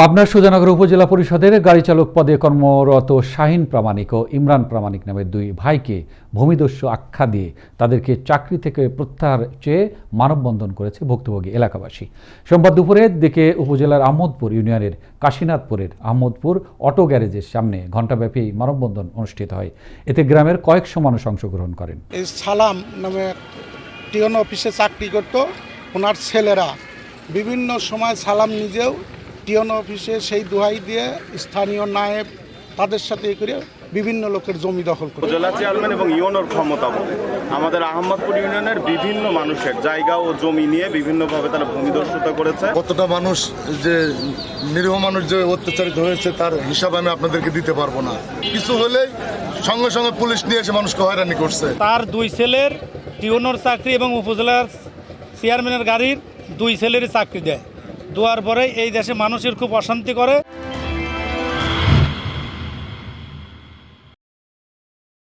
পাবনার সুজানগর উপজেলা পরিষদের গাড়ি চালক পদে কর্মরত শাহিন প্রামাণিক ও ইমরান প্রামাণিক নামের দুই ভাইকে ভূমিদস্যু আখ্যা দিয়ে তাদেরকে চাকরি থেকে প্রত্যাহার চেয়ে মানববন্ধন করেছে ভুক্তভোগী এলাকাবাসী। সোমবার দুপুরের দিকে উপজেলার আহমদপুর ইউনিয়নের কাশীনাথপুরের আহমদপুর অটো গ্যারেজের সামনে ঘণ্টাব্যাপী মানববন্ধন অনুষ্ঠিত হয়। এতে গ্রামের কয়েকশো মানুষ অংশগ্রহণ করেন। সালাম নামে টিওন অফিসে চাকরি করত। ওনার ছেলেরা বিভিন্ন সময় সালাম নিজেও টিওন অফিসে সেই দোহাই দিয়ে স্থানীয় নায়েব তাদের সাথে এ করে বিভিন্ন লোকের জমি দখল করে। উপজেলা চেয়ারম্যান এবং ইউনোর ক্ষমতা বলে। আমাদের আহমদপুর ইউনিয়নের বিভিন্ন মানুষের জায়গা ও জমি নিয়ে বিভিন্নভাবে তারা ভূমি ভূমিদস্যুতা করেছে। কতটা মানুষ যে নিরীহ মানুষ যে অত্যাচারিত হয়েছে তার হিসাব আমি আপনাদেরকে দিতে পারব না। কিছু হলেই সঙ্গে সঙ্গে পুলিশ নিয়ে এসে মানুষকে হয়রানি করছে। তার দুই ছেলের টিউনোর চাকরি এবং উপজেলার চেয়ারম্যানের গাড়ির দুই ছেলেরই চাকরি দেয়। দেওয়ার পরে এই দেশে মানুষের খুব অশান্তি করে।